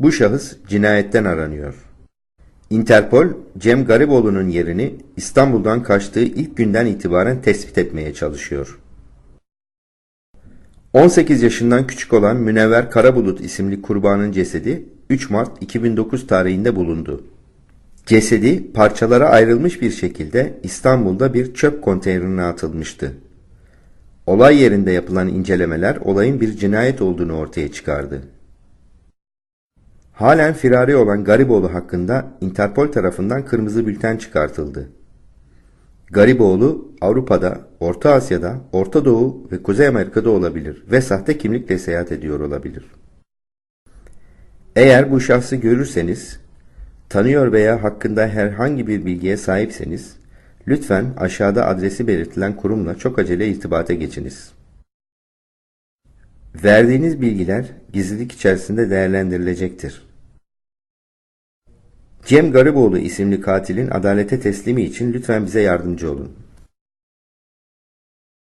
Bu şahıs cinayetten aranıyor. Interpol, Cem Gariboğlu'nun yerini İstanbul'dan kaçtığı ilk günden itibaren tespit etmeye çalışıyor. 18 yaşından küçük olan Münevver Karabulut isimli kurbanın cesedi 3 Mart 2009 tarihinde bulundu. Cesedi parçalara ayrılmış bir şekilde İstanbul'da bir çöp konteynerine atılmıştı. Olay yerinde yapılan incelemeler olayın bir cinayet olduğunu ortaya çıkardı. Halen firari olan Gariboğlu hakkında Interpol tarafından kırmızı bülten çıkartıldı. Gariboğlu Avrupa'da, Orta Asya'da, Orta Doğu ve Kuzey Amerika'da olabilir ve sahte kimlikle seyahat ediyor olabilir. Eğer bu şahsı görürseniz, tanıyor veya hakkında herhangi bir bilgiye sahipseniz, lütfen aşağıda adresi belirtilen kurumla çok acele irtibata geçiniz. Verdiğiniz bilgiler gizlilik içerisinde değerlendirilecektir. Cem Gariboğlu isimli katilin adalete teslimi için lütfen bize yardımcı olun.